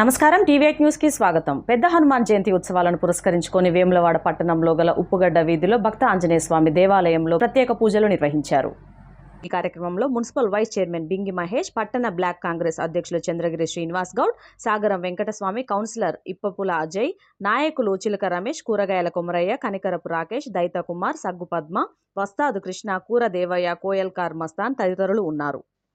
నమస్కారం. టీవీఎక్ న్యూస్ స్వాగతం. పెద్ద హనుమాన్ జయంతి ఉత్సవాలను పురస్కరించుకొని వేములవాడ పట్టణంలో గల ఉప్పుగడ్డ వీధిలో భక్త ఆంజనేయ స్వామి దేవాలయంలో ప్రత్యేక పూజలు నిర్వహించారు. ఈ కార్యక్రమంలో municipal vice chairman Bingi Mahesh పట్టణ బ్లాక్ కాంగ్రెస్ అధ్యక్షులు చంద్రగిరి శ్రీనివాస్ గౌడ్ సాగరం వెంకటస్వామి కౌన్సిలర్ ఇప్పపుల అజయ్ నాయకులు చిలక రమేష్ కూరగాయల కొమరయ్య కనికరపు రాకేష్ దైత కుమార్ సగ్గు పద్మ వస్తాదు కృష్ణ కూర దేవయ్య కోయల్కార్ మస్తాన్ తదితరులు ఉన్నారు.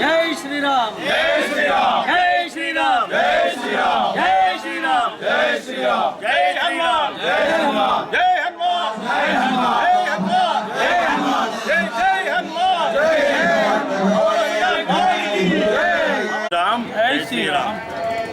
జై శ్రీరామ్. జై శ్రీరామ్. జై శ్రీరామ్. జై శ్రీరామ్. జై శ్రీరామ్. జై శ్రీరామ్. జై హనుమాన్. జై హనుమాన్. జై హనుమాన్. జై హనుమాన్. జై హనుమాన్. జై హనుమాన్. జై జై హనుమాన్. రామ్. జై శ్రీరామ్.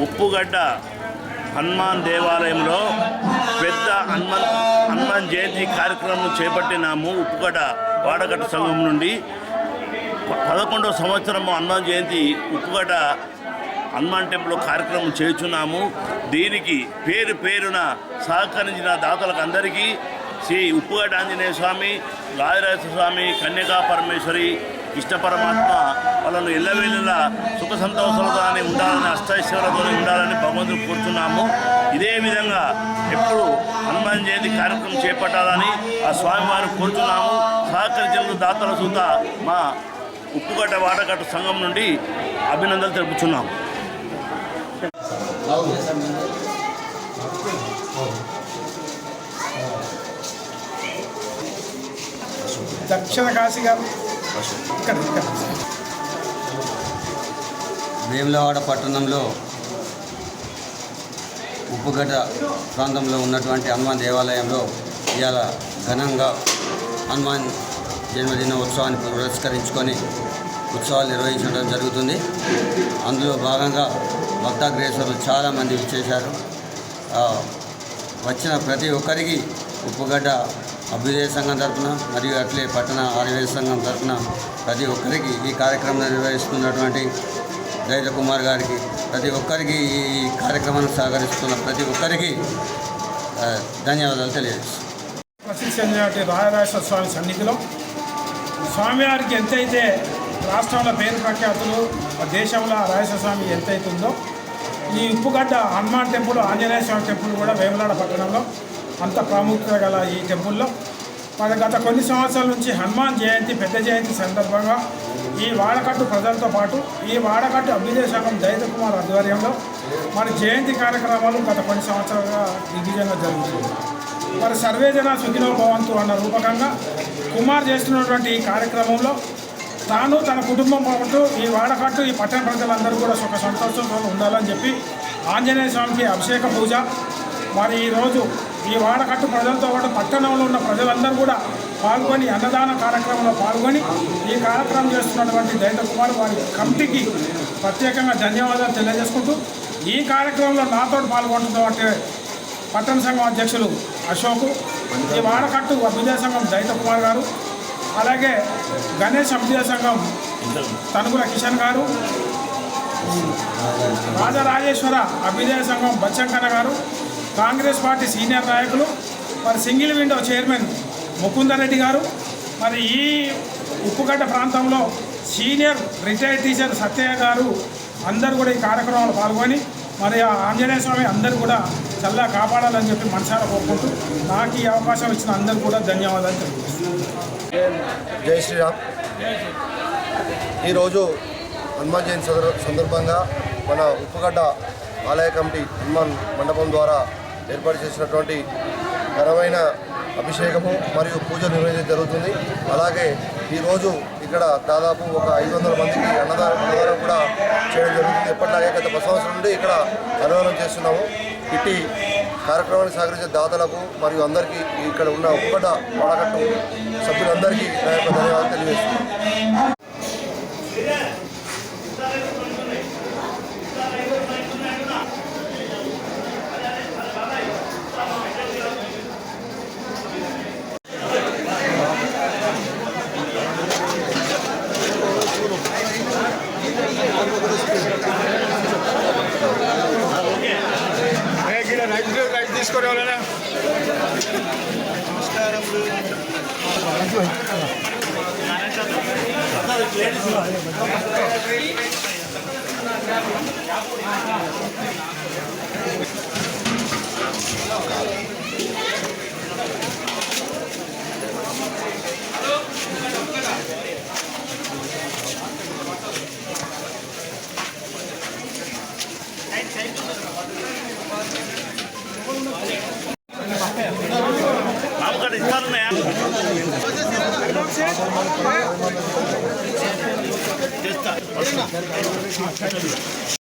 ఉప్పుగడ్డ హనుమాన్ దేవాలయంలో పెద్ద హనుమాన్ హనుమాన్ జయంతి కార్యక్రమం చేపట్టినాము ఉప్పుగడ్డ వాడగట్ట సంఘం నుండి. పదకొండవ సంవత్సరము హనుమాన్ జయంతి ఉప్పుగడ్డ హనుమాన్ టెంపుల్ కార్యక్రమం చేస్తున్నాము. దీనికి పేరు పేరున సహకరించిన దాతలకు అందరికీ శ్రీ ఉప్పుగట ఆంజనేయ స్వామి రాజరాజ స్వామి కన్యకా పరమేశ్వరి ఇష్ట పరమాత్మ వాళ్ళను ఎల్లవేళలా సుఖ సంతోషాలతోనే ఉండాలని అష్టైశ్వర్యతో ఉండాలని భగవంతుడు కోరుతున్నాము ఇదే విధంగా ఎప్పుడు హనుమాన్ జయంతి కార్యక్రమం చేపట్టాలని ఆ స్వామివారిని కోరుతున్నాము సహకరించిన దాతల సుత మా ఉప్పుగడ్డ వాడగట్ట సంఘం నుండి అభినందనలు తెలుపుతున్నాము దక్షిణ కాశీ గారు. వేములవాడ పట్టణంలో ఉప్పుగడ్డ ప్రాంతంలో ఉన్నటువంటి హనుమాన్ దేవాలయంలో ఇవాళ ఘనంగా హనుమాన్ జన్మదిన ఉత్సవాన్ని పురస్కరించుకొని ఉత్సవాలు నిర్వహించడం జరుగుతుంది. అందులో భాగంగా భక్తాగ్రేసరులు చాలామంది విచ్చేశారు. వచ్చిన ప్రతి ఒక్కరికి ఉప్పుగడ్డ అభ్యుదయ సంఘం తరఫున మరియు అట్లే పట్టణ ఆర్వేద సంఘం తరఫున ప్రతి ఒక్కరికి ఈ కార్యక్రమం నిర్వహిస్తున్నటువంటి దైత కుమార్ గారికి ప్రతి ఒక్కరికి ఈ కార్యక్రమాన్ని సహకరిస్తున్న ప్రతి ఒక్కరికి ధన్యవాదాలు తెలియజేస్తాను ప్రసిద్ధి చెందినటువంటి రాజరాజేశ్వర స్వామి సన్నిధిలో స్వామివారికి ఎంతైతే రాష్ట్రంలో పేరు ప్రఖ్యాతులు దేశంలో రాజేశ్వర స్వామి ఎంతైతుందో ఈ ఉప్పుగడ్డ హనుమాన్ టెంపుల్ ఆంజనేయ స్వామి టెంపుల్ కూడా వేములాడ పట్టణంలో అంత ప్రాముఖ్యత గల ఈ టెంపుల్లో. మరి గత కొన్ని సంవత్సరాల నుంచి హనుమాన్ జయంతి పెద్ద జయంతి సందర్భంగా ఈ వాడకట్టు ప్రజలతో పాటు ఈ వాడకట్టు అభ్యుదయ సంఘం దయత కుమార్ ఆధ్వర్యంలో మన జయంతి కార్యక్రమాలు గత కొన్ని సంవత్సరాలుగా దిగ్విజయంగా జరుగుతుంది మరి సర్వేజన సుఖినో భవంతు అన్న రూపకంగా కుమార్ చేస్తున్నటువంటి ఈ కార్యక్రమంలో తాను తన కుటుంబం పాటు ఈ వాడకట్టు ఈ పట్టణ ప్రజలందరూ కూడా సుఖ సంతోషంతో ఉండాలని చెప్పి ఆంజనేయ స్వామికి అభిషేక పూజ. మరి ఈరోజు ఈ వాడకట్టు ప్రజలతో పాటు పట్టణంలో ఉన్న ప్రజలందరూ కూడా పాల్గొని అన్నదాన కార్యక్రమంలో పాల్గొని ఈ కార్యక్రమం చేస్తున్నటువంటి దైత కుమార్ వారి కమిటీకి ప్రత్యేకంగా ధన్యవాదాలు తెలియజేసుకుంటూ ఈ కార్యక్రమంలో నాతో పాల్గొంటున్నటువంటి పట్టణ సంఘం అధ్యక్షులు అశోకు ఈ వాడకట్టు అభ్యుదయ సంఘం దైత కుమార్ గారు అలాగే గణేష్ అభ్యుదయ సంఘం తనుగుల కిషన్ గారు రాజరాజేశ్వర అభ్యుదయ సంఘం బచ్చంకన్న గారు కాంగ్రెస్ పార్టీ సీనియర్ నాయకులు మరి సింగిల్ విండో చైర్మన్ ముకుందరెడ్డి గారు మరి ఈ ఉప్పుగడ్డ ప్రాంతంలో సీనియర్ రిటైర్డ్ టీచర్ సత్యయ్య గారు అందరూ కూడా ఈ కార్యక్రమంలో పాల్గొని మరి ఆ ఆంజనేయ స్వామి అందరూ కూడా చల్లగా కాపాడాలని చెప్పి మనసారా కోరుకుంటూ నాకు ఈ అవకాశం ఇచ్చిన అందరూ కూడా ధన్యవాదాలు తెలియజేస్తున్నాను జై శ్రీరామ్. ఈరోజు హనుమాన్ జయంతి సందర్భంగా మన ఉప్పుగడ్డ ఆలయ కమిటీ హనుమాన్ మండపం ద్వారా ఏర్పాటు చేసినటువంటి ఘనమైన అభిషేకము మరియు పూజ నిర్వహించడం జరుగుతుంది. అలాగే ఈరోజు ఇక్కడ దాదాపు ఒక ఐదు వందల మందికి అన్నదానం కూడా చేయడం జరుగుతుంది. ఎప్పటిలాగే గత సంవత్సరం నుండి ఇక్కడ అన్నదానం చేస్తున్నాము. ఇట్టి కార్యక్రమాన్ని సహకరించే దాతలకు మరియు అందరికీ ఇక్కడ ఉన్న ఒక్కట వాడకట్టు సభ్యులందరికీ నా యొక్క ధన్యవాదాలు తెలియజేస్తున్నాను. Thank you. 確かに。